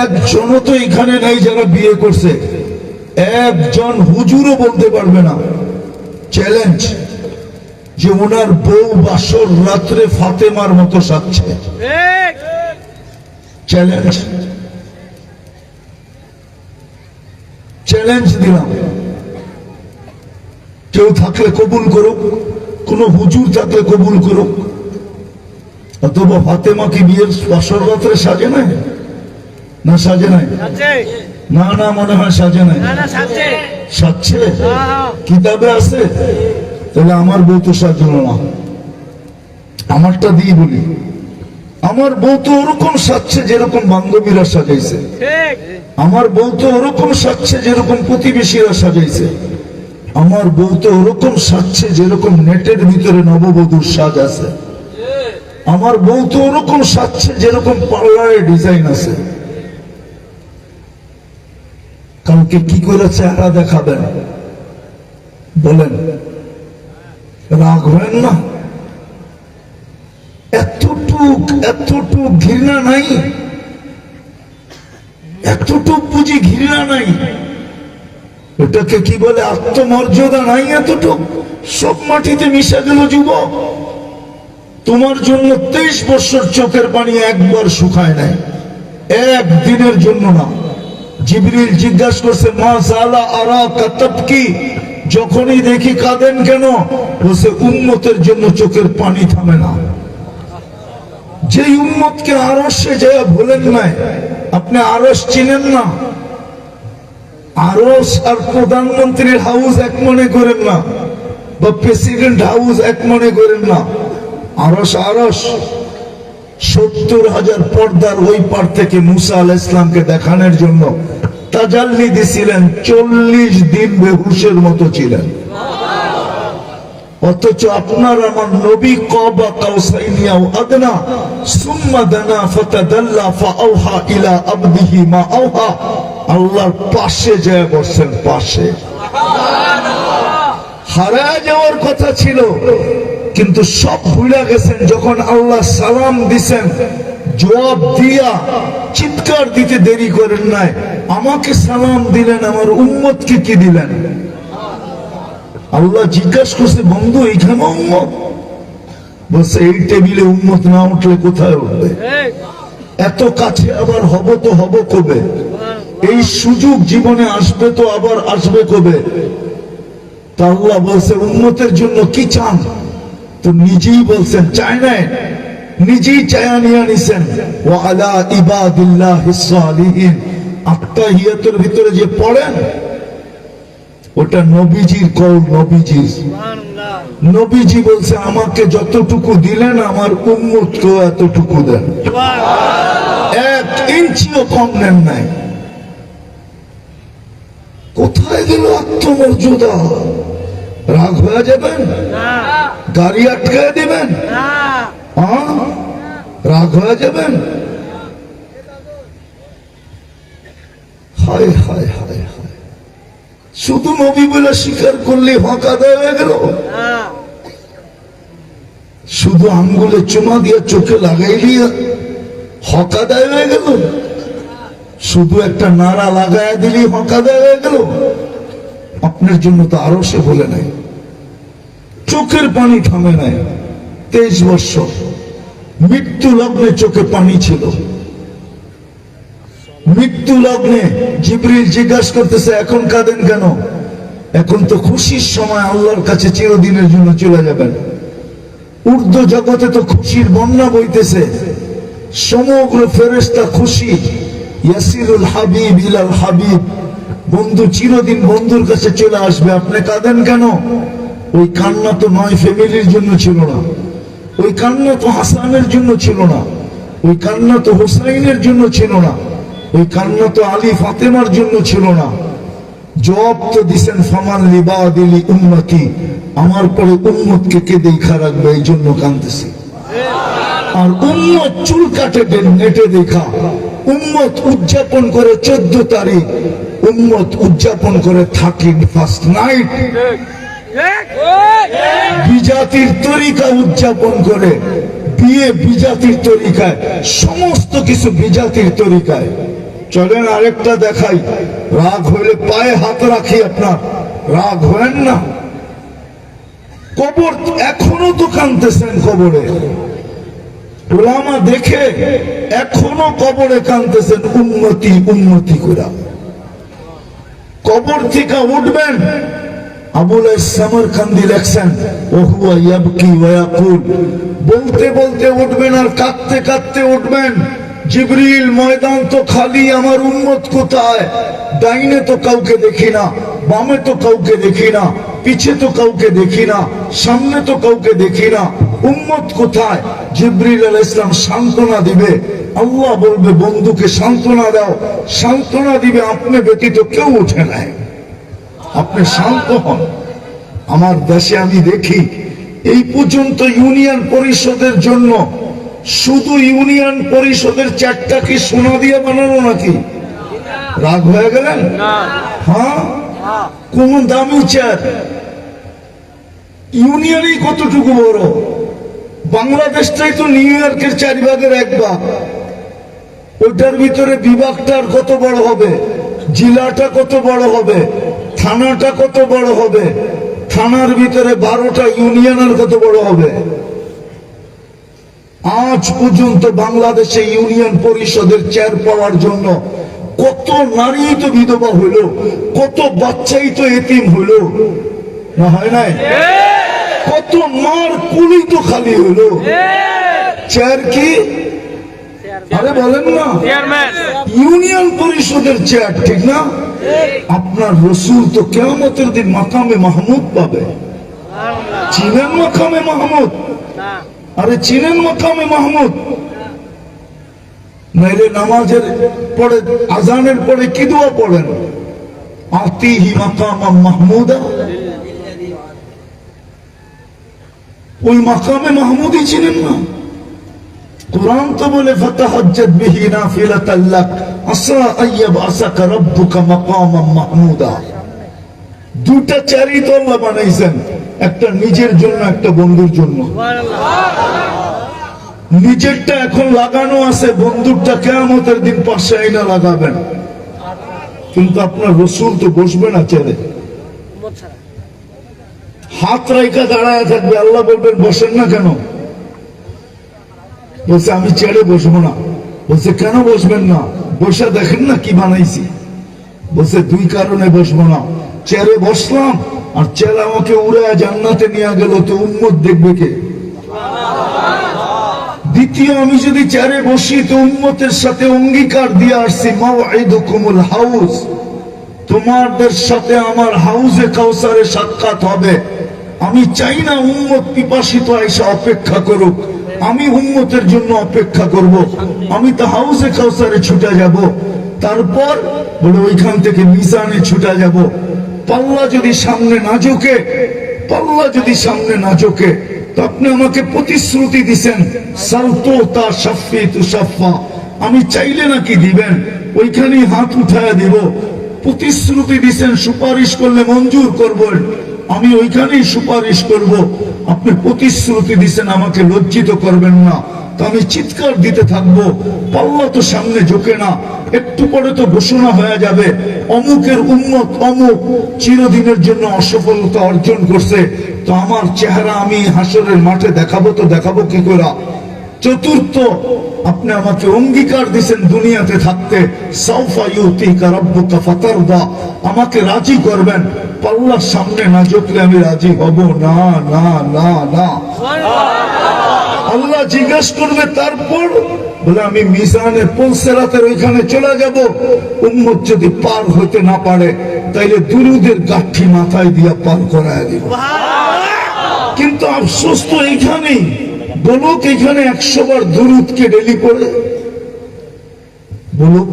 একজনও তো এখানে নাই যারা বিয়ে করছে। একজন হুজুরও বলতে পারবে না। চ্যালেঞ্জ যে ওনার বউ বাসর রাত্রে ফাতেমার মতো সাজছে। চ্যালেঞ্জ চ্যালেঞ্জ দিলাম। কেউ থাকলে কবুল করুক কোন হুজুর থাকলে কবুল করুক। অথবা ফাতেমা কি বিয়ের বাসর রাত্রে সাজে নাই? না সাজে নাই? না না মনে হয় সাজে নাই। সাজছে? কিতাবে আছে? তাহলে আমার বউ তো সাজলো না। আমারটা দিয়ে বলি। আমার বউ তো ওরকম সাজছে যেরকম বান্ধবীরা সাজাইছে। আমার বউ তো ওরকম সাজছে যেরকম প্রতিবেশীরা সাজাইছে। আমার বউ তো ওরকম সাজছে যেরকম নেটের ভিতরে নববধূর সাজ আছে। আমার বউ তো ওরকম সাজছে যেরকম পার্লারে ডিজাইন আছে। কালকে কি করে চেহারা দেখাবেন? বলেন। রাখবেন না? এতটুক এতটুক ঘৃণা নাই? এতটুক বুঝি ঘৃণা নাই? ওটাকে কি বলে আত্মমর্যাদা নাই এতটুক? সব মাটিতে মিশে গেল যুবক। তোমার জন্য তেইশ বছর চোখের পানি একবার শুকায় নাই। একদিনের জন্য না। জিবরিল জিজ্ঞাসা করছে, মা সালা আরা কাতাব কি যখনই দেখি কাঁদেন কেন? বলছে উন্মতের জন্য চোখের পানি থামে না। যে উম্মতকে আরসে যে ভুলেন নাই, আপনি আরস চিনেন না? আরস আর প্রধানমন্ত্রীর হাউস এক মনে করেন না, বা প্রেসিডেন্ট হাউস এক মনে করেন না। আরস আরস সত্তর হাজার পর্দার ওই পার থেকে মুসা আল ইসলামকে দেখানোর জন্য তাজাল্লি দিছিলেন, চল্লিশ দিন বেহুশের মতো ছিলেন। অথচ আপনার আমার নবী কবা কাউসাইনিয়াও আদনা, সুম্মা দানা ইলা আবদিহি মা আওহা। আল্লাহর পাশে যায় বসছেন পাশে। হারায় যাওয়ার কথা ছিল। কিন্তু সব ভুলে গেছেন যখন আল্লাহ সালাম দিছেন, জবাব দিয়া চিৎকার দিতে দেরি করেন নাই। আমাকে সালাম দিলেন, আমার উম্মতকে কি দিলেন? আল্লাহ জিজ্ঞাসা করছে, বন্ধু, এইখানে উম্মত? বলছে, এই টেবিলে উম্মত না উঠলে কোথায় উঠবে? এত কাছে আবার হব তো হব কবে? এই সুযোগ জীবনে আসবে তো আবার আসবে কবে? তা আল্লাহ বলছে উন্মতের জন্য কি চান? তো নিজেই বলছেন চায় নাই। নিজেই চায়া নিয়ে নিছেন। ও আলা ইবাদিল্লাহ সালিহিন। আত্মাহিয়াতের ভিতরে যে পড়েন ওটা নবীজির কল নবীজির। নবীজি বলছে আমাকে যতটুকু দিলেন আমার উম্মতকেও এতটুকু দেন। এক ইঞ্চিও কম নেন নাই। কোথায় গেল আত্মমর্যাদা? রাগ হয়ে যাবেন? গাড়ি আটকায় দিবেন? হ্যাঁ? রাগ হয়ে যাবেন? হায় হায় হায় হায়। শুধু নবী বলে স্বীকার করলে ফাঁকা দেওয়া হয়ে গেল। শুধু আঙ্গুলে চুমা দিয়ে চোখে লাগাইলি হকা দেয় হয়ে গেল। শুধু একটা নাড়া লাগায় দিলি হকা দেয় হয়ে গেল। আপনার জন্য তো আরও সে বলে নাই। চোখের পানি থামে নাই। তেইশ বৎসর মৃত্যু লগ্নে চোখে পানি ছিল। মৃত্যু লগ্নে জিবরিল জিজ্ঞাসা করতেছে, এখন কাঁদেন কেন? এখন তো খুশির সময়, আল্লাহর কাছে চিরদিনের জন্য চলে যাবেন। উর্দু জগতে তো খুশির বন্যা বইতেছে। সমগ্র ফেরেস্তা খুশি। ইয়াসিরুল হাবিব ইলাল হাবিব। বন্ধু চিরদিন বন্ধুর কাছে চলে আসবে। আপনি কাঁদেন কেন? ওই কান্না তো নয় ফ্যামিলির জন্য ছিল না। ওই কান্না তো হাসানের জন্য ছিল না। ওই কান্না তো হোসাইনের জন্য ছিল না। ওই কান্না তো আলী ফাতেমার জন্য ছিল না। জবাব তো দিছেন, ফামান লিবা দিলি উন্নতি আমার পরে উন্মতকে কে দেখা রাখবে? এই জন্য কান্দতেছি আর উম্মত চুল কাটে নেটে দেখা। উম্মত উদযাপন করে চোদ্দ তারিখ। উম্মত উদযাপন করে থার্টিন ফার্স্ট নাইট বিজাতির তরিকা উদযাপন করে, বিয়ে বিজাতির তরিকায়, সমস্ত কিছু বিজাতির তরিকায়। চলেন আরেকটা দেখাই। রাগ হইলে পায়ে হাত রাখি আপনার। রাগ হয়েন না। কবর এখনও তো কানতেছেন কবরে। ওলামা দেখে এখনও কবরে কানতেছেন উন্নতি উন্নতি করা কবর থেকে উঠবেন দেখি না, বামে তো কাউকে দেখি না, পিছে তো কাউকে দেখি না, সামনে তো কাউকে দেখি না। উম্মত কোথায়? জিবরিল আল ইসলাম সান্ত্বনা দিবে। আল্লাহ বলবে, বন্ধুকে সান্ত্বনা দাও। সান্ত্বনা দিবে, আপনি ব্যতীত কেউ উঠে নাই। আপনি শান্ত হন। আমার দেশে আমি দেখি এই পর্যন্ত ইউনিয়ন পরিষদের জন্য শুধু ইউনিয়ন পরিষদের চারটা কি সোনা দিয়ে বানানো নাকি? রাগ হয়ে গেলেন? হ্যাঁ? কোন দামি চেয়ার। ইউনিয়নই কতটুকু বড়? বাংলাদেশটাই তো নিউ ইয়র্কের চার ভাগের এক ভাগ। ওইটার ভিতরে বিভাগটার কত বড় হবে? জেলাটা কত বড় হবে? থানাটা কত বড় হবে? থানার ভিতরে বারোটা ইউনিয়নের কত বড় হবে? আজ পর্যন্ত বাংলাদেশে ইউনিয়ন পরিষদের চেয়ার পাওয়ার জন্য কত নারী তো বিধবা হইল কত বাচ্চাই তো এতিম হইল না হয় নাই? কত মার কুলি তো খালি হইল। চেয়ার কি? আরে বলেন না। ইউনিয়ন পরিষদের চেয়ার ঠিক না? আপনার রসুল তো কেমতের দিন মাকামে মাহমুদ পাবে। চিনেন মাকামে মাহমুদ? আরে চিনেন মাকামে মাহমুদ? নাইলে নামাজের পরে আজানের পরে কি দোয়া পড়েন? আতিহি মাকামা মাহমুদা। ওই মাকামে মাহমুদই চিনেন না। কোরআন তো বলে ফাতাহাজ্জাত বিহি আসা আইয়াব রাব্বুকা মাহমুদা। দুটা চারি তো আল্লাহ বানাইছেন, একটা নিজের জন্য, একটা বন্ধুর জন্য। নিজেরটা এখন লাগানো আছে, বন্ধুরটা কেয়ামতের দিন পাশে আইনা লাগাবেন। কিন্তু আপনার রসুল তো বসবে না চেয়ারে হাত রাইকা দাঁড়ায় থাকবে, আল্লাহ বলবেন, বসেন না কেন? বলছে, আমি চেয়ারে বসবো না। বলছে, কেন বসবেন না? বসে দেখেন না কি বানাইছি। বলছে, দুই কারণে বসবো না। চেয়ারে বসলাম, আর চেয়ার আমাকে উড়ে জান্নাতে নিয়ে গেল তো উন্মত দেখবে কে? দ্বিতীয়, আমি যদি চেয়ারে বসি তো উন্মতের সাথে অঙ্গীকার দিয়ে আসছি মাওয়াইদুকুমুল হাউস। তোমাদের সাথে আমার হাউসে কাউসারে সাক্ষাৎ হবে। আমি চাই না উম্মত পিপাসিত এসে অপেক্ষা করুক। আমি উম্মতের জন্য অপেক্ষা করব। আমি তো হাউসে কাউসারে ছুটে যাব। তারপর বলে ওইখান থেকে মিজানে ছুটে যাব। পাল্লা যদি সামনে না ঝোঁকে, পাল্লা যদি সামনে না ঝোঁকে, তো আপনি আমাকে প্রতিশ্রুতি দিছেন, সালতো তা সাফি তু সাফা। আমি চাইলে নাকি দিবেন? ওইখানেই হাত উঠায় দিব। প্রতিশ্রুতি দিছেন, সুপারিশ করলে মঞ্জুর করবেন। আমি ওইখানেই সুপারিশ করব। আপনি প্রতিশ্রুতি দিছেন, আমাকে লজ্জিত করবেন না। তো আমি চিৎকার দিতে থাকব। পাল্লা তো সামনে ঝোঁকে না। একটু পরে তো ঘোষণা হয়ে যাবে। অমুকের উন্মত অমুক চিরদিনের জন্য অসফলতা অর্জন করছে। তো আমার চেহারা আমি হাসরের মাঠে দেখাবো তো দেখাবো কি করে? চতুর্থ, আপনি আমাকে অঙ্গীকার দিচ্ছেন দুনিয়াতে থাকতে। সাউফা ইউতিকা রাব্বুকা ফাতারদা। আমাকে রাজি করবেন। পাল্লার সামনে না ঝুঁকলে আমি রাজি হব। না না না না। আল্লাহ জিজ্ঞেস করবে, তারপর বলে, আমি মিজানের পলসেরাতের ওইখানে চলে যাব। উম্মত যদি পার হইতে না পারে, তাইলে দুরুদের গাঠি মাথায় দিয়া পার করায় দিব। কিন্তু আফসোস তো এইখানেই। বলুক এখানে একশো বার দুরুদকে ডেলি করে বলুক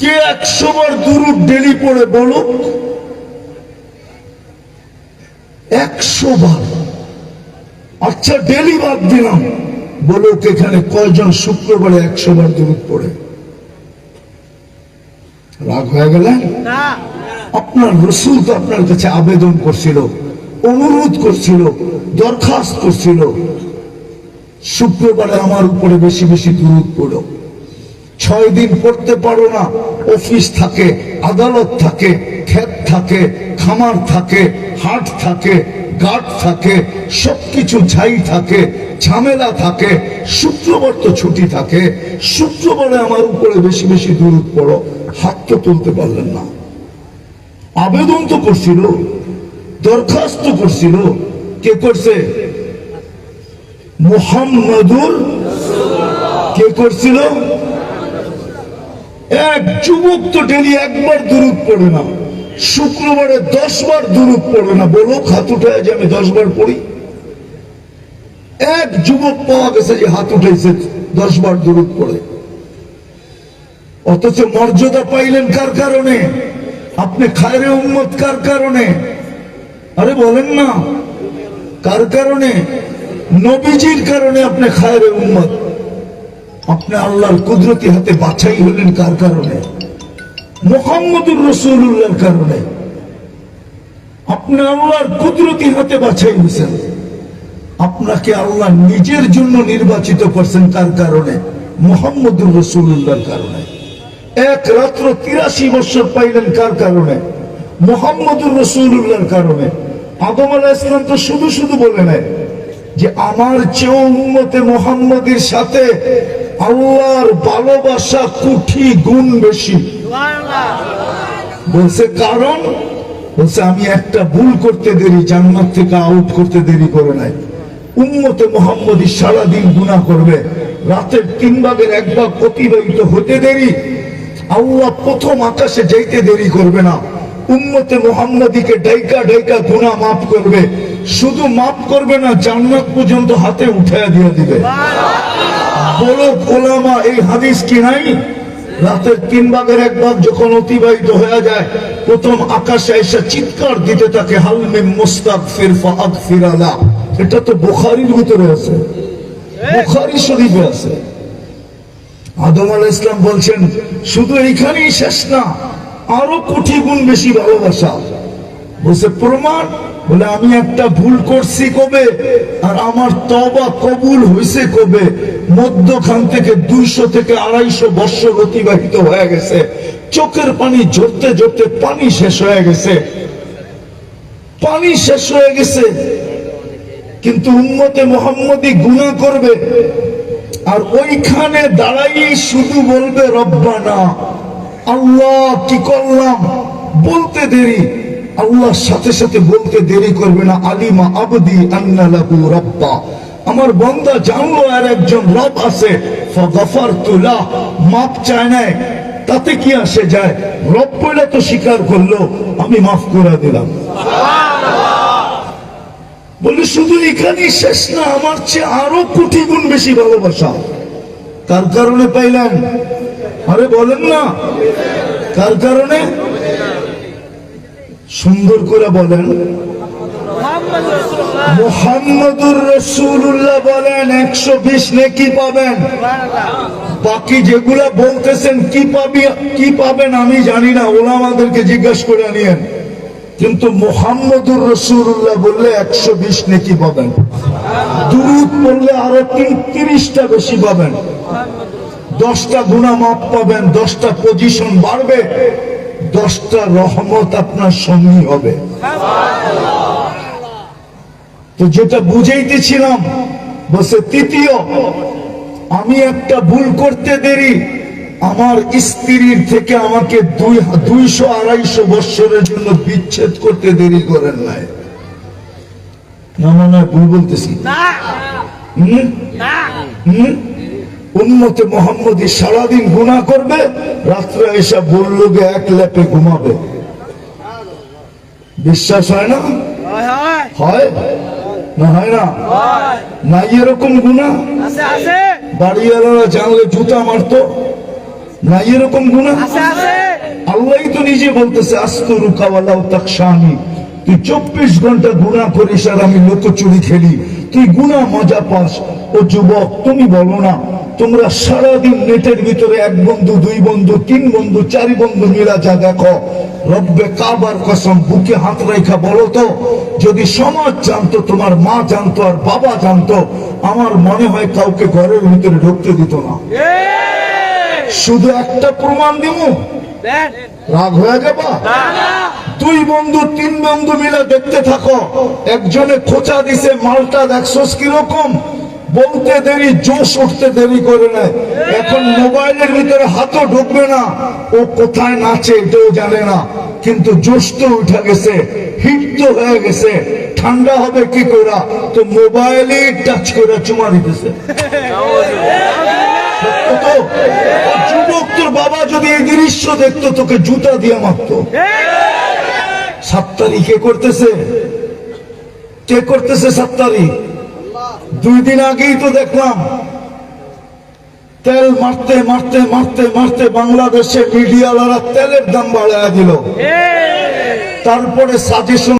কে একশো বার দুরুদ ডেলি পড়ে বলুক একশো বার। আচ্ছা ডেলি বাদ দিলাম। বলুক এখানে কয়জন শুক্রবারে একশো বার দূরত পড়ে। রাগ হয়ে গেলেন? আপনার রসুল তো আপনার কাছে আবেদন করছিল অনুরোধ করছিল দরখাস্ত করছিল। শুক্রবারে আমার উপরে বেশি বেশি দূরত পড়ো ছয় দিন পড়তে পারো না। অফিস থাকে, আদালত থাকে, ক্ষেত থাকে, খামার থাকে, হাট থাকে গাট থাকে, সবকিছু ছাই থাকে, ঝামেলা থাকে, শুক্রবার তো ছুটি থাকে। শুক্রবারে আমার উপরে বেশি বেশি দূরত পড়ো, হাত তো তুলতে পারলেন না। আবেদন তো করছিল, দরখাস্ত করছিল, কে করছে? মোহাম্মদুর কে করছিল? এক যুবক তো ডেলি একবার দূরত পড়ে না। শুক্রবারে দশ বার দূরত পড়ে না। বলো, হাত উঠে যে আমি দশ বার পড়ি? এক যুবক পাওয়া গেছে যে হাত উঠেছে দশ বার দূরত পড়ে। অথচ মর্যাদা পাইলেন কার কারণে? আপনি খায়রে উম্মত কার কারণে? আরে বলেন না। কার কারণে? নবীজির কারণে আপনি খায়রে উম্মত। আপনি আল্লাহর কুদরতি হাতে বাছাই হলেন কার কারণে? মোহাম্মদুর রসুল্লাহর কারণে। আপনি আল্লাহর কুদরতি হাতে বাছাই হয়েছেন। আপনাকে আল্লাহ নিজের জন্য নির্বাচিত করছেন কার কারণে? মোহাম্মদুর রসুল্লাহর কারণে। এক রাত্র তিরাশি বছর পাইলেন কার কারণে? মোহাম্মদুর রসুল্লাহর কারণে। আদম আলাহ ইসলাম তো শুধু শুধু বলে নেয় যে, আমার চেয়েও উন্মতে মোহাম্মদের সাথে আল্লাহর ভালোবাসা কুঠি গুণ বেশি। বলছে, কারণ? বলছে, আমি একটা ভুল করতে দেরি, জান্নাত থেকে আউট করতে দেরি করে নাই। উম্মতে মোহাম্মদী সারাদিন গুণা করবে। রাতের তিন ভাগের এক ভাগ অতিবাহিত হতে দেরি। আল্লাহ প্রথম আকাশে যাইতে দেরি করবে না। উম্মতে মোহাম্মদীকে ডাইকা ডাইকা গুণা মাফ করবে। শুধু মাফ করবে না, জান্নাত পর্যন্ত হাতে উঠাইয়া দিয়ে দিবে। বলো গোলামা এই হাদিস কি নাই? রাতের তিন ভাগের এক ভাগ যখন অতিবাহিত হয়ে যায় প্রথম আকাশে এসে চিৎকার দিতে থাকে হালমে মুস্তাক ফির ফাদ ফিরালা এটা তো বুখারির ভিতরে আছে। বুখারি শরীফে আছে। আদম আল ইসলাম বলছেন শুধু এইখানেই শেষ না আরও কোটি গুণ বেশি ভালোবাসা। বলছে, প্রমাণ? বলে, আমি একটা ভুল করছি কবে? আর আমার তবা কবুল হয়েছে কবে? মধ্যখান থেকে দুইশো থেকে আড়াইশো বৎসর অতিবাহিত হয়ে গেছে। চোখের পানি ঝরতে ঝরতে পানি শেষ হয়ে গেছে। পানি শেষ হয়ে গেছে। কিন্তু উম্মতে মোহাম্মদী গুণা করবে। আর ওইখানে দাঁড়াই শুধু বলবে, রব্বানা, আল্লাহ কি করলাম? বলতে দেরি। আল্লাহর সাথে সাথে বলতে দেরি করবে না আলিমা আবদি আন্নালাহু রব্বা। আমার বন্দা জানলো আর একজন রব আছে ফগফার তুলা মাপ চায় নাই তাতে কি আসে যায়? রব পয়লা তো স্বীকার করল আমি মাফ করে দিলাম। বলে শুধু এখানেই শেষ না আমার চেয়ে আরও কোটি গুণ বেশি ভালোবাসা। কার কারণে পাইলাম আরে বলেন না। কার কারণে? সুন্দর করে বলেন। মোহাম্মদুর রসুল্লাহ বলেন একশো বিশ নেকি পাবেন। বাকি যেগুলা বলতেছেন কি পাবি কি পাবেন আমি জানি না ওলা আমাদেরকে জিজ্ঞাসা করে নিয়েন। কিন্তু মোহাম্মদুর রসুল্লাহ বললে একশো বিশ নেকি পাবেন। দুরুদ পড়লে আরও তিন তিরিশটা বেশি পাবেন। দশটা গুণা মাপ পাবেন দশটা পজিশন বাড়বে। দশটা রহমত আপনার সঙ্গী হবে। তো যেটা বুঝাইতেছিলাম বসে তৃতীয় আমি একটা ভুল করতে দেরি আমার স্ত্রীর থেকে আমাকে দুই দুইশো আড়াইশো বৎসরের জন্য বিচ্ছেদ করতে দেরি করেন নাই। না না না ভুল বলতেছি। হুম? হুম? উম্মতে মোহাম্মদী সারাদিন গুণা করবে রাত্রে এসে বলল যে এক ল্যাপে ঘুমাবে। বিশ্বাস হয় না? হয় না হয় না? নাই এরকম গুণা বাড়িওয়ালারা জানলে জুতা মারতো। নাই এরকম গুণা আল্লাহ তো নিজে বলতেছে আস্তরু কাওয়ালাও তাকশানি তুই চব্বিশ ঘণ্টা গুণা করিস আর আমি লোকচুরি খেলি। তুই গুণা মজা পাস। ও যুবক তুমি বলো না তোমরা সারাদিন নেটের ভিতরে এক বন্ধু, দুই বন্ধু, তিন বন্ধু, চার বন্ধু মিলা যা দেখো রব্বে কাবার কসম, বুকে হাত রেখা বলো তো, যদি সমাজ জানতো, তোমার মা জানতো আর বাবা জানতো, আমার মনে হয় কাউকে ঘরের ভিতরে ঢুকতে দিত না। শুধু একটা প্রমাণ দিব রাগ হয়ে যাবা? দুই বন্ধু, তিন বন্ধু মিলে দেখতে থাকো। একজনে খোঁচা দিছে, মালটা দেখছোস কীরকম? বলতে দেরি, জোশ উঠতে দেরি করে নেয়। এখন মোবাইলের ভিতরে হাতও ঢুকবে না, ও কোথায় নাচে এটাও জানে না। কিন্তু জোশ তো উঠে গেছে, হিট তো হয়ে গেছে, ঠান্ডা হবে কি করে তো মোবাইলে টাচ করে চুমা দিতেছে। যুবক তোর বাবা যদি এই দৃশ্য দেখতো, তোকে জুতা দিয়ে মারতো। সাত তারিখে করতেছে। কে করতেছে সাত তারিখ? দুই দিন আগেই তো দেখলাম তেল মারতে মারতে মারতে মারতে বাংলাদেশে মিডিয়ালারা তেলের দাম বাড়ায় দিল। তারপরে সাজেশন